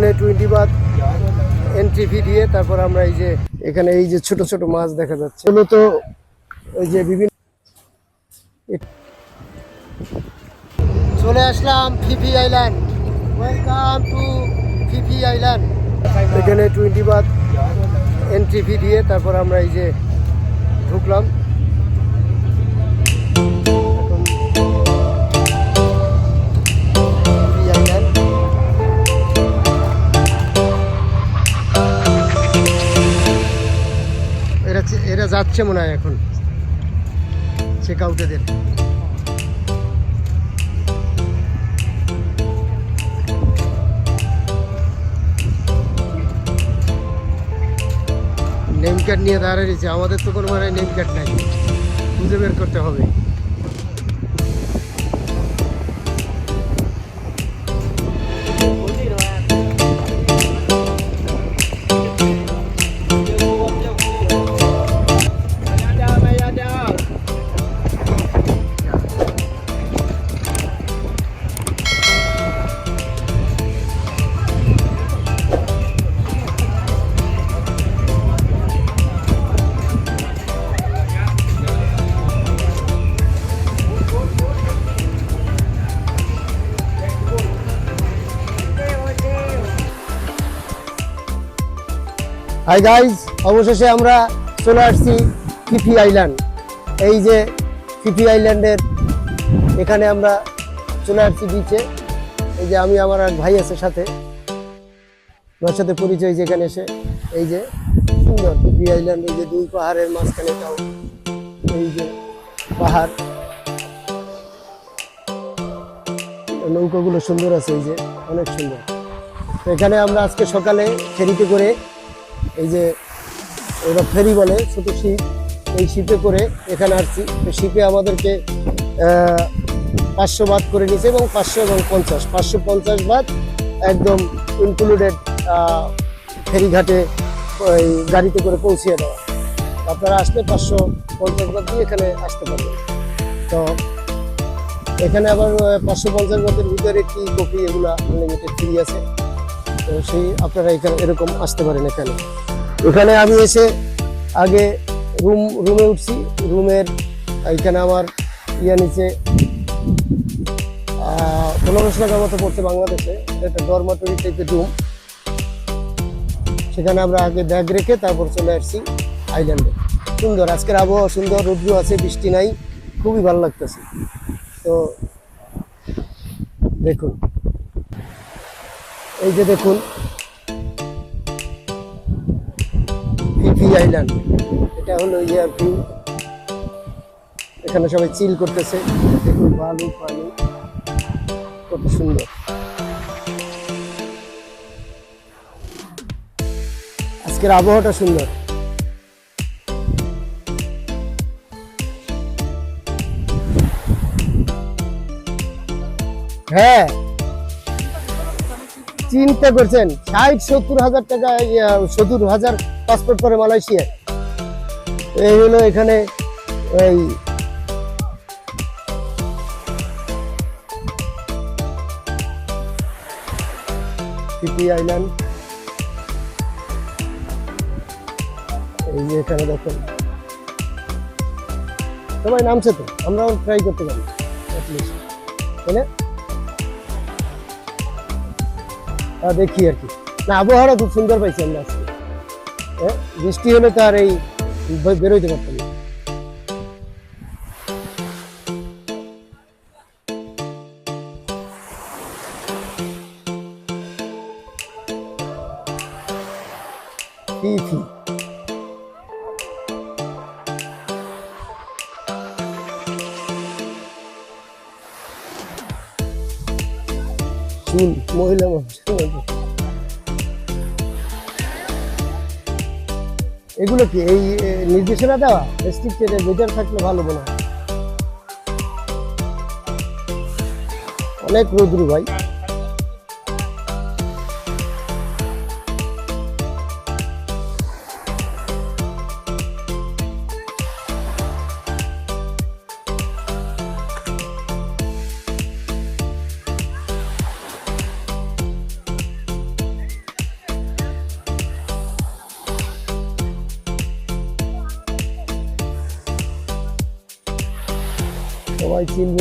এখানে টোয়েন্টি বাদ entry fee দিয়ে তারপর আমরা এই যে এখানে এই যে ছোট ছোট মাছ দেখা যাচ্ছে। এগুলো তো ওই যে বিভিন্ন চলে আসলাম Phi Phi island welcome to Phi Phi island এখানে টোয়েন্টি বাদ এন্ট্রি ফি দিয়ে তারপর আমরা এই যে ঢুকলাম। এরা এরা যাচ্ছে মনে হয় এখন। চেক আউটেদের নেম কার্ড নিয়ে দাঁড়িয়ে আমাদের তো কোনো মানে নেম কার্ড নাই। খুঁজে বের করতে হবে। হাই গাইজ অবশেষে আমরা চলে আসছি ফিফি আইল্যান্ড এই যে ফিফি আইল্যান্ডের এখানে আমরা চলে আসছি বিচে এই যে আমি, আমার এক ভাই আছে সাথে। ওর সাথে পরিচয় যেখানে এসে। এই যে সুন্দর ফিফি আইল্যান্ড এই যে দুই পাহাড়ের মাঝখানে তাও এই যে পাহাড়। নৌকাগুলো সুন্দর আছে, এই যে অনেক সুন্দর। এখানে আমরা আজকে সকালে ফেরিতে করে এই যে ওরা ফেরি বলে, ছোট শিপ। এই শিপে করে এখানে আসছি। শিপে আমাদেরকে পাঁচশো বাদ করে নিয়েছে এবং পাঁচশো এবং পঞ্চাশ। পাঁচশো পঞ্চাশ বাদ একদম ইনক্লুডেড ফেরিঘাটে ওই গাড়িতে করে পৌঁছিয়ে দেওয়া। আপনারা আসলে পাঁচশো পঞ্চাশ বাদ দিয়ে এখানে আসতে পারবেন। তো এখানে আবার পাঁচশো পঞ্চাশ বাদের ভিতরে একটি কপি এগুলো আনলিমিটেড ফ্রি আছে? তো সেই আপনারা এখানে এরকম আসতে পারেন এখানে। এখানে আমি এসে আগে রুম, রুমে উঠছি। রুমের এখানে আমার ইয়া নিচে পনেরোশো মতো পড়ছে বাংলাদেশে। একটা ডরমাটরি টাইপের রুম সেখানে আমরা আগে ব্যাগ রেখে তারপর চলে আসছি আইল্যান্ডে সুন্দর, আজকের আবহাওয়া সুন্দর রৌদ্র আছে, বৃষ্টি নাই, খুবই ভালো লাগতেছে। তো দেখুন। এই যে দেখুন। ফিফি আইল্যান্ড এটা হলো ইয়ার ভিউ এখানে সবাই চিল করতেছে। দেখুন বালু পানি কত সুন্দর। আজকের আবহাওয়াটা সুন্দর। হ্যাঁ। চিন্তা করছেন? ষাট, সত্তর হাজার টাকা সত্তর হাজার পাসপোর্ট করে মালয়েশিয়ায় এই হলো এখানে এই দেখেন। সবাই নামছে তো, আমরাও ট্রাই করতে পারি। তাই না? দেখি আর কি না আবহাওয়াটা খুব সুন্দর পাইছি আমরা আজকে হ্যাঁ বৃষ্টি হলে তো আর এই বে- বেরোইতে পারতাম নির্দেশনা দেওয়া? স্টিক ছেড়ে বেটার থাকলে ভালো মনে হয় অনেক রোদ্রু ভাই।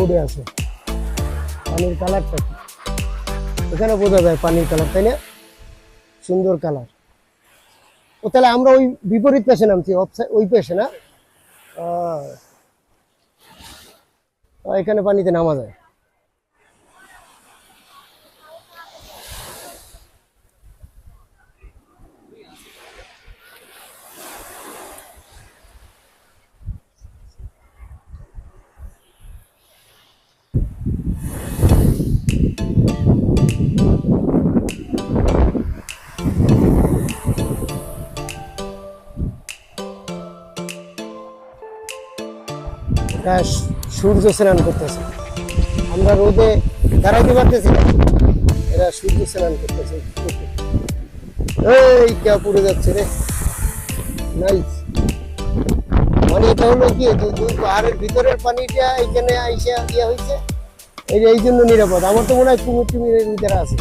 বোর্ডে আছে। পানির কালারটা কি? এখানে বোঝা যায় পানির কালার, তাই না? সুন্দর কালার। ও তাহলে আমরা ওই বিপরীত পেশে নামছি ওই পেশে না? এখানে পানিতে নামা যায়। সূর্য স্নান করতেছে। আমরা রোদে দাঁড়াইতে পারতেছি না। এরা সূর্য স্নান করতেছে। এই কে পুড়ে যাচ্ছে রে। নাইস। মানে এটা হলো কি পাহাড়ের ভিতরের পানিটা এখানে আইসা ইয়ে হয়েছে এই যে এই জন্য নিরাপদ। আমার তো মনে হয় কুমুর টুমিরের ভিতরে আছে।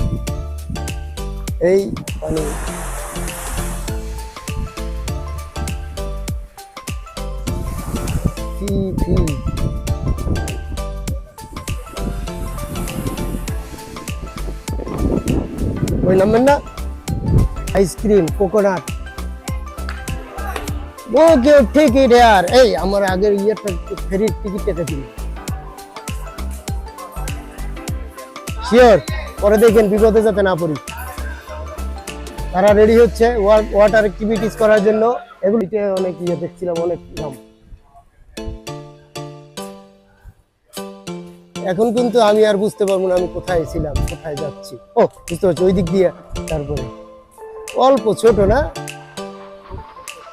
এই পানি। ফি ওই নাম্বার না? আইসক্রিম কোকোনাট ওকে ঠিক ইয়ার এই, আমার আগের ইয়েটা ফেরির টিকিটটা দিন শিওর পরে দেখেন বিপদে যাতে না পড়ি। তারা রেডি হচ্ছে ওয়াটার অ্যাক্টিভিটিস করার জন্য। এগুলিতে অনেক ইয়ে দেখছিলাম, অনেক নাম। এখন কিন্তু আমি আর বুঝতে পারব না আমি কোথায় ছিলাম, কোথায় যাচ্ছি। ও, বুঝতে পারছি? ওই দিক দিয়ে, তারপরে। অল্প ছোট না?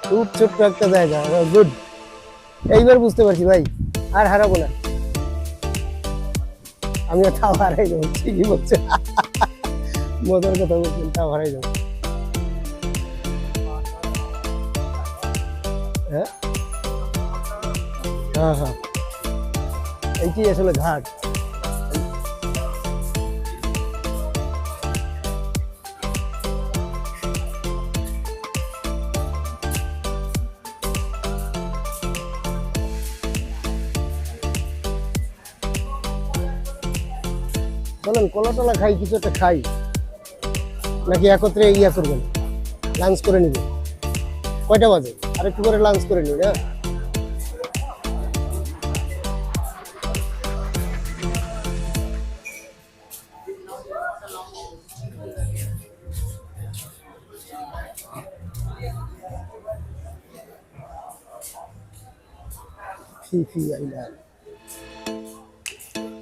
খুব ছোট্ট একটা জায়গা। গুড এইবার বুঝতে পারছি ভাই, আর হারাবো না। আমি তাও হারাই যাব, ঠিকই বলছে। মজার কথা বলছেন, তাও হারাই যাব। হ্যাঁ? হ্যাঁ হ্যাঁ। এইটি আসলে ঘাট। চলেন কলা টলা খাই, কিছু একটা খাই, নাকি একত্রে ইয়া করবেন লাঞ্চ করে নিবেন। কয়টা বাজে? আর একটু করে লাঞ্চ করে নিন হ্যাঁ?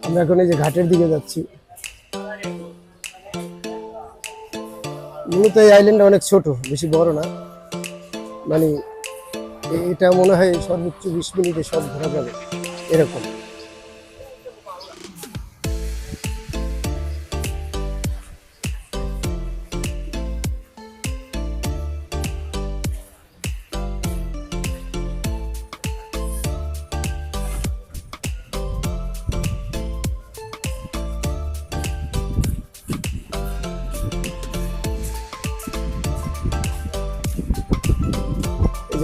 আমরা এখন এই যে ঘাটের দিকে যাচ্ছি। মূলত এই আইল্যান্ডটা অনেক ছোট, বেশি বড় না। মানে এটা মনে হয় সর্বোচ্চ বিশ মিনিটে সব ঘোরা যাবে, এরকম।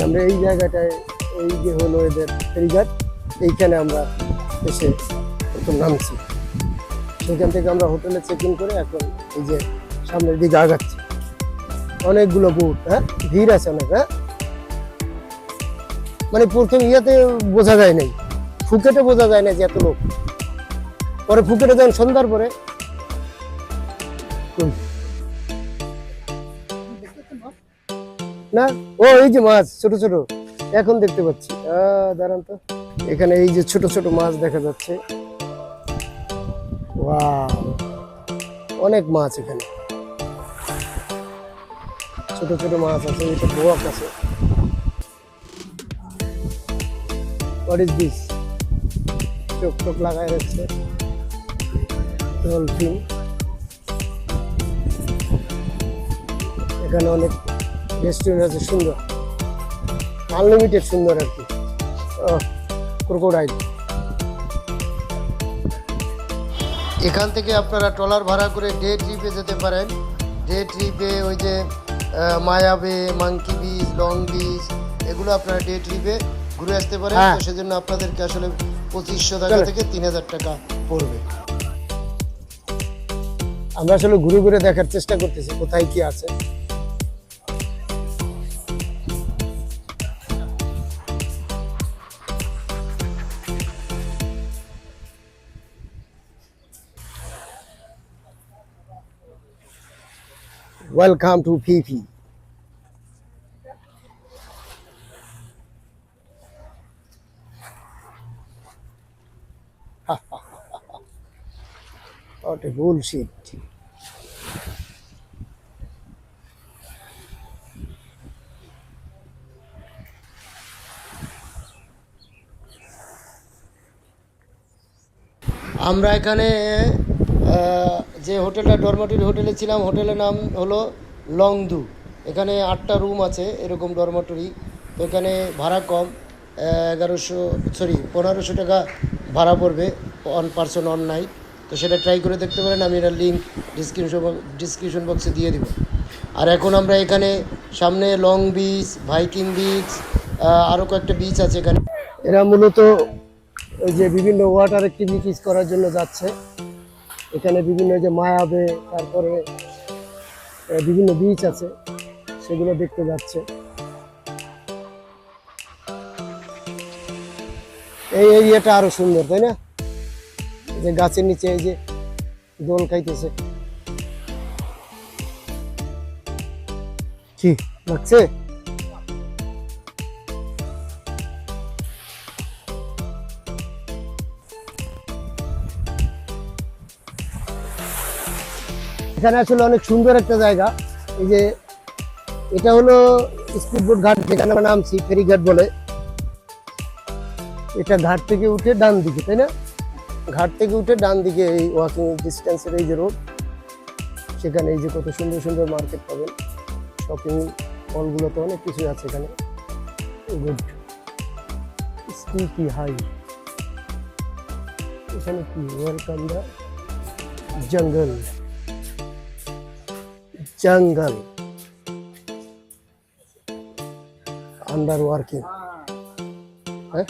আমরা এই জায়গাটায় এই যে হলো এদের ফেরিঘাট, এইখানে আমরা এসে প্রথম নামছি। সেখান থেকে আমরা হোটেলে চেক ইন করে এখন এই যে সামনের দিকে আগাচ্ছি। অনেকগুলো বুট হ্যাঁ? ভিড় আছে অনেক হ্যাঁ? মানে প্রথম ইয়াতে বোঝা যায় নাই। ফুকেটে বোঝা যায় না যে এত লোক। পরে ফুকেটে যখন সন্ধ্যার পরে না? ও, এই যে মাছ, ছোট ছোট। এখন দেখতে পাচ্ছি। দাঁড়ান তো। এখানে এই যে ছোট ছোট মাছ দেখা যাচ্ছে। অনেক মাছ এখানে। ছোট ছোট মাছ আছে, এটা বোয়াক আছে। চোখ টোক রাখছে। ডলফিন এখানে অনেক রেস্টুরেন্ট আছে সুন্দর। আনলিমিটেড সুন্দর আর কি। ক্রোকোডাইল এখান থেকে আপনারা ট্রলার ভাড়া করে ডে ট্রিপে যেতে পারেন। ডে ট্রিপে ওই যে Maya Bay monkey beach long beach এগুলো আপনারা ডে ট্রিপে ঘুরে আসতে পারেন। হ্যাঁ। তো সেজন্য আপনাদেরকে আসলে পঁচিশশো টাকা থেকে তিন হাজার টাকা পড়বে। আমরা আসলে ঘুরে ঘুরে দেখার চেষ্টা করতেছি কোথায় কি আছে। Welcome to Phi What a bullshit. আমরা এখানে যে হোটেলটা ডরমাটরি হোটেলে ছিলাম, হোটেলের নাম হলো লংদু এখানে আটটা রুম আছে, এরকম ডরমাটরি। তো এখানে ভাড়া কম, এগারোশো, সরি, পনেরোশো টাকা ভাড়া পড়বে অন পার্সন অন নাইট তো সেটা ট্রাই করে দেখতে পারেন, আমি এটা লিঙ্ক ডিসক্রিপশন ডিসক্রিপশন বক্সে দিয়ে দিব। আর এখন আমরা এখানে সামনে লং বিচ ভাইকিং বিচ আরও কয়েকটা বিচ আছে এখানে। এরা মূলত ওই যে বিভিন্ন ওয়াটার অ্যাক্টিভিটিস করার জন্য যাচ্ছে। এখানে বিভিন্ন যে মায়াবে, তারপরে বিভিন্ন বিচ আছে, সেগুলো দেখতে যাচ্ছে। এই এরিয়াটা আরও সুন্দর, তাই না? যে গাছের নিচে এই যে দোল খাইতেছে। কি, লাগছে? এখানে আসলে অনেক সুন্দর একটা জায়গা। এই যে এটা হলো স্পিডবোট ঘাট যেখানে আমরা নামছি, ফেরিঘাট বলে। এটা ঘাট থেকে উঠে ডান দিকে, তাই না? ঘাট থেকে উঠে ডান দিকে এই ওয়াকিং ডিস্টেন্সের এই যে রোড সেখানে এই যে কত সুন্দর সুন্দর মার্কেট পাবেন। শপিং মলগুলোতে অনেক কিছু আছে এখানে। গুড স্টিকি হাই এখানে কি? Welcome the jungle jungle under working হ্যাঁ?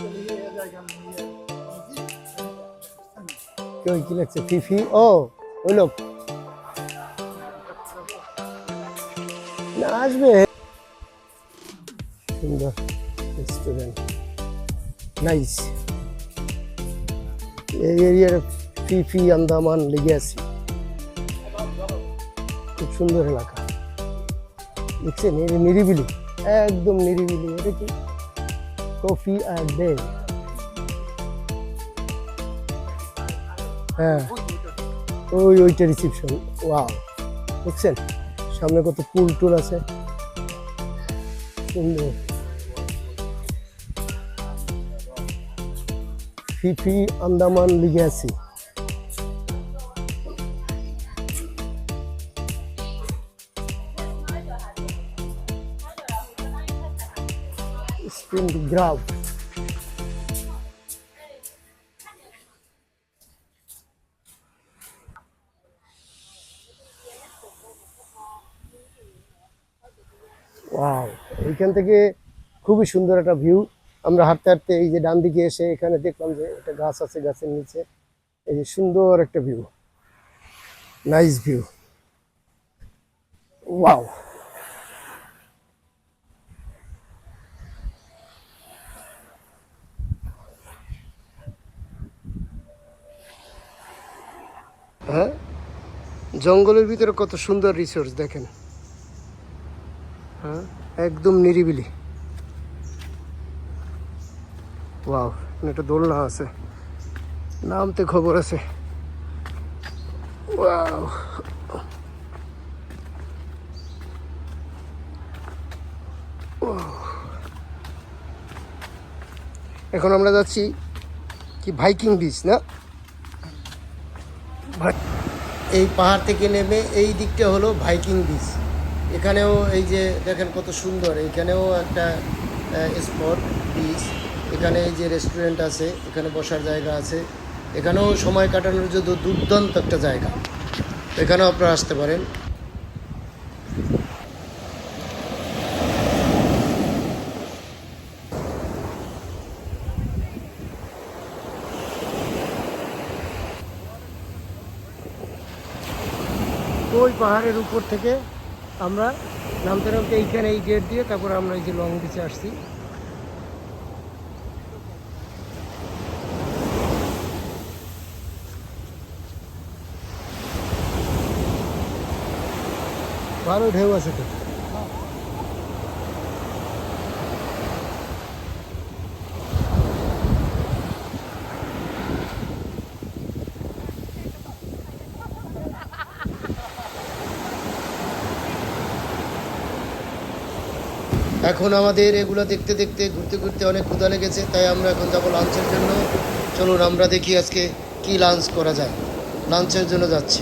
কি লাগছে? ফিফি? ও, ওই লোক। আসবে। সুন্দর রেস্টুরেন্ট নাইস এই এরিয়ার ফিফি আন্দামান লেগে আছি। সুন্দর এলাকা। দেখছেন নিরিবিলি, একদম নিরিবিলি। এটা কি? কফি আর ডে হ্যাঁ। ওই, ওইটা রিসিপশন ওয়াও দেখছেন সামনে কত পুল টুল আছে। সুন্দর। ফিফি আন্দামান লিগে আছি spin the grab. ওয়াও এইখান থেকে খুবই সুন্দর একটা ভিউ আমরা হাঁটতে হাঁটতে এই যে ডান দিকে এসে এখানে দেখলাম যে একটা গাছ আছে গাছের নিচে। এই যে সুন্দর একটা ভিউ নাইস ভিউ ওয়াও হ্যাঁ? জঙ্গলের ভিতরে কত সুন্দর রিসোর্স দেখেন। হ্যাঁ? একদম নিরিবিলি। ওয়াও একটা দোলনা আছে। নামতে খবর আছে। ওয়াও। এখন আমরা যাচ্ছি কি, ভাইকিং বিচ না? এই পাহাড় থেকে নেমে এই দিকটা হলো ভাইকিং বিচ। এখানেও এই যে দেখেন কত সুন্দর, এখানেও একটা স্পট, বিচ। এখানে এই যে রেস্টুরেন্ট আছে, এখানে বসার জায়গা আছে। এখানেও সময় কাটানোর জন্য দুর্দান্ত একটা জায়গা। এখানেও আপনারা আসতে পারেন। ওই পাহাড়ের উপর থেকে আমরা নামতে নামতে এইখানে এই গেট দিয়ে তারপর আমরা এই যে লং বিচে আসছি। ভালো ঢেউ আছে তো। এখন আমাদের এগুলো দেখতে দেখতে ঘুরতে ঘুরতে অনেক ক্ষুধা লেগেছে, তাই আমরা এখন যাব লাঞ্চের জন্য। চলুন, আমরা দেখি আজকে কি লাঞ্চ করা যায়। লাঞ্চের জন্য যাচ্ছি।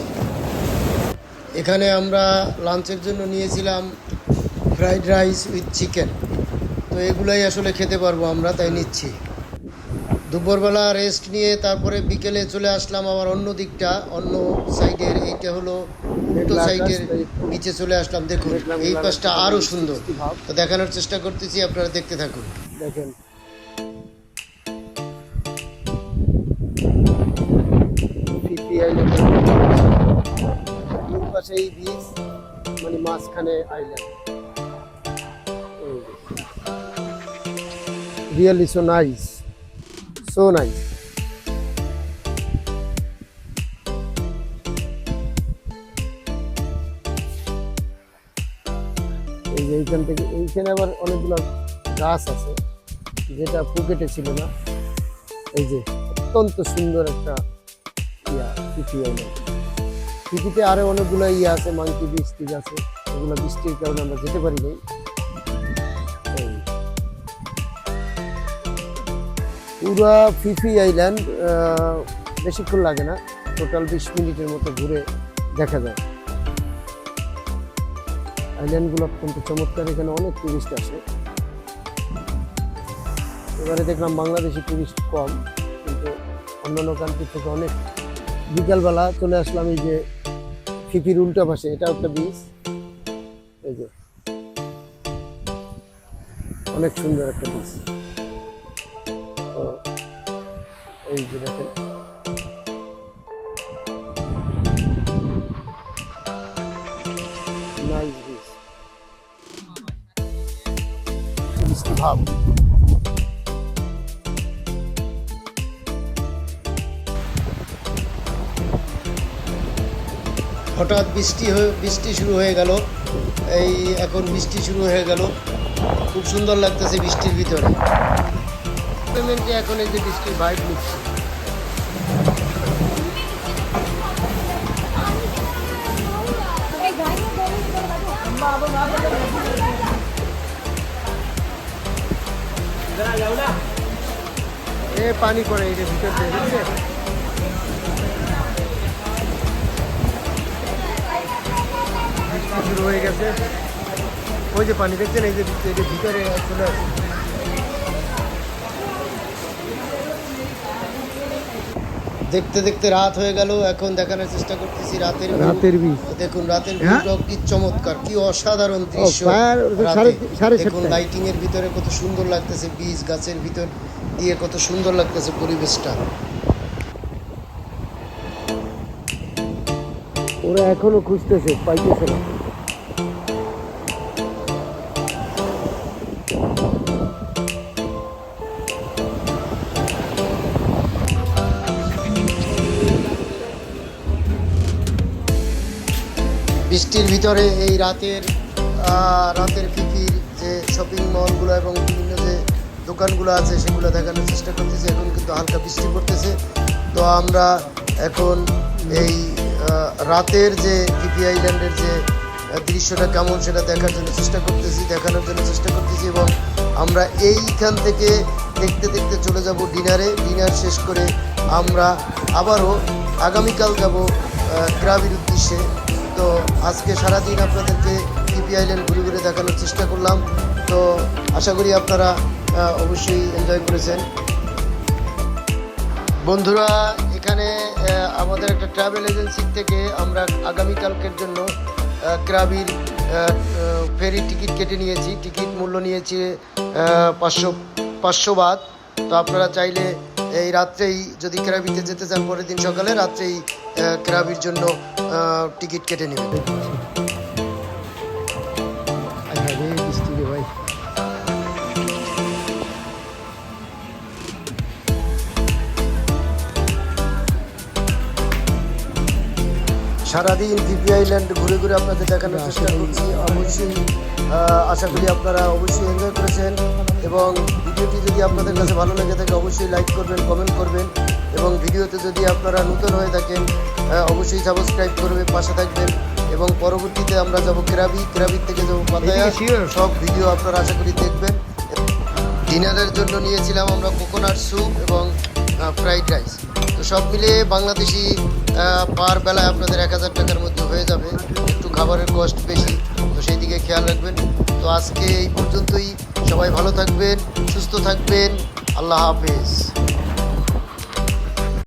এখানে আমরা লাঞ্চের জন্য নিয়েছিলাম ফ্রাইড রাইস উইথ চিকেন। তো এগুলাই আসলে খেতে পারব আমরা, তাই নিচ্ছি। দুপুরবেলা রেস্ট নিয়ে তারপরে বিকেলে চলে আসলাম আবার অন্য দিকটা, অন্য সাইডের এইটা হলো সাইডের তাই নিচে চলে আসলাম দেখুন এই পাশটা আরও সুন্দর। তো দেখানোর চেষ্টা করতেছি আপনারা দেখতে থাকুন। দেখেন। পাশেই বিচ মানে মাঝখানে island really so nice so nice এইখান থেকে, এইখানে আবার অনেকগুলো গাছ আছে, যেটা ফুকেটে ছিল না। এই যে, অত্যন্ত সুন্দর একটা ইয়া পিপি আইল্যান্ড পিপিতে আরও অনেকগুলো ইয়ে আছে মাংকি বীজ টিজ আছে ওগুলো বৃষ্টির কারণে আমরা যেতে পারি নাই। পুরা ফিফি আইল্যান্ড বেশিক্ষণ লাগে না, টোটাল বিশ মিনিটের মতো ঘুরে দেখা যায়। আইল্যান্ডগুলো অত্যন্ত চমৎকার, এখানে অনেক টুরিস্ট আসে। এবারে দেখলাম বাংলাদেশি টুরিস্ট কম, কিন্তু অন্যান্য কান্ট্রি থেকে অনেক। বিকালবেলা চলে আসলাম এই যে ফিফির উল্টা পাশে এটা একটা বিচ এই যে, অনেক সুন্দর একটা বিচ এই যে দেখেন। টুরিস্ট হঠাৎ বৃষ্টি হয়ে বৃষ্টি শুরু হয়ে গেল। এই এখন বৃষ্টি শুরু হয়ে গেল। খুব সুন্দর লাগতেছে বৃষ্টির ভিতরে। এখন এই যে বৃষ্টির ভাইব নিচ্ছে এ পানি করে এই যে ভিতর দিয়ে বুঝছে বৃষ্টি শুরু হয়ে গেছে ওই যে পানি দেখছেন এই যে এই যে ভিতরে চলে আসছে দেখতে দেখতে রাত হয়ে গেল এখন দেখানোর চেষ্টা করতেছি রাতের রাতের দেখুন রাতের হ্যাঁ? ভিউটাও কি চমৎকার কি অসাধারণ দৃশ্য দেখুন লাইটিং এর ভিতরে কত সুন্দর লাগতেছে বীজ গাছের ভিতর দিয়ে কত সুন্দর লাগতেছে পরিবেশটা। ওরা এখনও খুঁজতেছে পাইতেছে না। বৃষ্টির ভিতরে এই রাতের রাতের ফিফির যে শপিং মলগুলো এবং বিভিন্ন যে দোকানগুলো আছে সেগুলো দেখানোর চেষ্টা করতেছি। এখন কিন্তু হালকা বৃষ্টি পড়তেছে। তো আমরা এখন এই রাতের যে ফিফি আইল্যান্ডের যে দৃশ্যটা কেমন সেটা দেখার জন্য চেষ্টা করতেছি, দেখানোর জন্য চেষ্টা করতেছি এবং আমরা এইখান থেকে দেখতে দেখতে চলে যাব ডিনারে। ডিনার শেষ করে আমরা আবারও আগামীকাল যাব গ্রামের উদ্দেশ্যে। তো আজকে সারাদিন আপনাদেরকে আইল্যান্ড ঘুরে ঘুরে দেখানোর চেষ্টা করলাম। তো আশা করি আপনারা অবশ্যই এনজয় করেছেন। বন্ধুরা, এখানে আমাদের একটা ট্রাভেল এজেন্সির থেকে আমরা আগামীকালকের জন্য ক্রাবির ফেরি টিকিট কেটে নিয়েছি। টিকিট মূল্য নিয়েছি পাঁচশো পাঁচশো বাদ। তো আপনারা চাইলে এই রাত্রেই যদি ক্রাবিতে যেতে চান, পরের দিন সকালে রাত্রেই ক্রাবির জন্য টিকিট কেটে নেবেন। সারাদিন পিপি আইল্যান্ড ঘুরে ঘুরে আপনাদের দেখানোর চেষ্টা করছি। অবশ্যই আশা করি আপনারা অবশ্যই এনজয় করেছেন এবং ভিডিওটি যদি আপনাদের কাছে ভালো লেগে থাকে অবশ্যই লাইক করবেন কমেন্ট করবেন এবং ভিডিওতে যদি আপনারা নতুন হয়ে থাকেন অবশ্যই সাবস্ক্রাইব করবে পাশে থাকবেন এবং পরবর্তীতে আমরা যাব ক্রাবি ক্রাবির থেকে যাব পাতায়া। সব ভিডিও আপনারা আশা করি দেখবেন। ডিনারের জন্য নিয়েছিলাম আমরা কোকোনাট স্যুপ এবং ফ্রাইড রাইস তো সব মিলিয়ে বাংলাদেশি পার বেলায় আপনাদের এক হাজার টাকার মধ্যে হয়ে যাবে। একটু খাবারের কস্ট বেশি, তো সেই দিকে খেয়াল রাখবেন। তো আজকে এই পর্যন্তই। সবাই ভালো থাকবেন, সুস্থ থাকবেন। আল্লাহ হাফেজ।